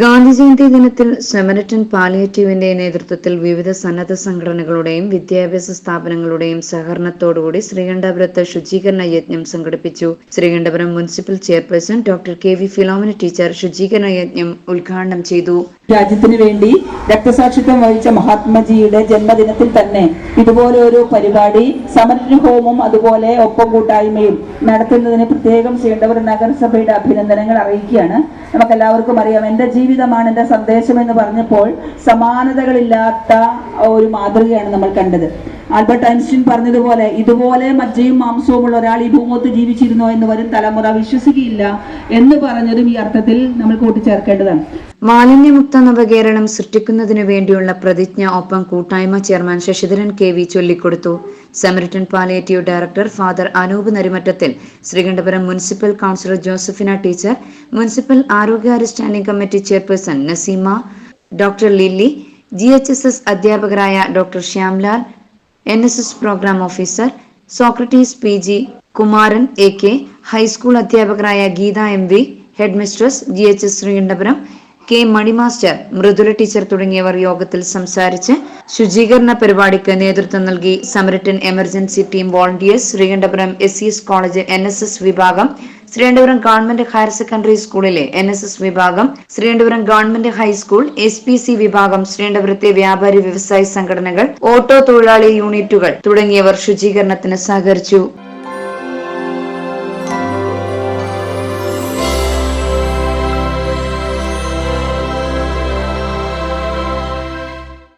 ഗാന്ധി ജയന്തി ദിനത്തിൽ സെമനറ്റൻ പാലിയേറ്റീവിന്റെ നേതൃത്വത്തിൽ വിവിധ സന്നദ്ധ സംഘടനകളുടെയും വിദ്യാഭ്യാസ സ്ഥാപനങ്ങളുടെയും സഹകരണത്തോടുകൂടി ശ്രീകണ്ഠപുരത്ത് ശുചീകരണ യജ്ഞം സംഘടിപ്പിച്ചു. Sreekandapuram municipal chairperson doctor K V Philomina teacher ശുചീകരണ യജ്ഞം ഉദ്ഘാടനം ചെയ്തു. രാജ്യത്തിന് വേണ്ടി രക്തസാക്ഷിത്വം വഹിച്ച മഹാത്മജിയുടെ ജന്മദിനത്തിൽ തന്നെ ഇതുപോലെ ഒരു പരിപാടി ഹോമും അതുപോലെ ഒപ്പം കൂട്ടായ്മയും നടത്തുന്നതിന് പ്രത്യേകം ചെയ്യേണ്ടവർ നഗരസഭയുടെ അഭിനന്ദനങ്ങൾ അറിയിക്കുകയാണ്. നമുക്ക് എല്ലാവർക്കും അറിയാം എന്റെ ജീവിതമാണ് എന്റെ സന്ദേശം എന്ന് പറഞ്ഞപ്പോൾ സമാനതകളില്ലാത്ത ഒരു മാതൃകയാണ് നമ്മൾ കണ്ടത്. ആൽബർട്ട് ഐൻസ്റ്റീൻ പറഞ്ഞതുപോലെ ഇതുപോലെ മജ്ജയും മാംസവുമുള്ള ഒരാൾ ഈ ഭൂമുഖത്ത് ജീവിച്ചിരുന്നോ എന്ന് വരും തലമുറ വിശ്വസിക്കുകയില്ല എന്ന് പറഞ്ഞതും ഈ അർത്ഥത്തിൽ നമ്മൾ കൂട്ടിച്ചേർക്കേണ്ടതാണ്. മാലിന്യമുക്ത നവകേരളം സൃഷ്ടിക്കുന്നതിനു വേണ്ടിയുള്ള പ്രതിജ്ഞ ഒപ്പം കൂട്ടായ്മ ചെയർമാൻ ശശിധരൻ കെ വി ചൊല്ലിക്കൊടുത്തു. Samaritan palliative director father Anoop Narimattathil Sreekandapuram municipal councillor Josephina teacher municipal ആരോഗ്യകാര്യ standing committee chairperson Naseema doctor Lilly G H S S അധ്യാപകരായ doctor Shyamlal N S S programme officer Socrates P G Kumaran A K high school അധ്യാപകരായ Geetha M V head mistress G H S Sreekandapuram K Mani master Mridula teacher തുടങ്ങിയവർ യോഗത്തിൽ സംസാരിച്ച് ശുചീകരണ പരിപാടിക്ക് നേതൃത്വം നൽകി. Samaritan emergency team volunteers Sreekandapuram S college N വിഭാഗം Sreekandapuram government higher secondary സ്കൂളിലെ എൻ എസ് എസ് വിഭാഗം Sreekandapuram government high school S P C വിഭാഗം ശ്രീകണ്ഠപുരത്തെ വ്യാപാരി വ്യവസായ സംഘടനകൾ ഓട്ടോ തൊഴിലാളി യൂണിറ്റുകൾ തുടങ്ങിയവർ ശുചീകരണത്തിന് സഹകരിച്ചു.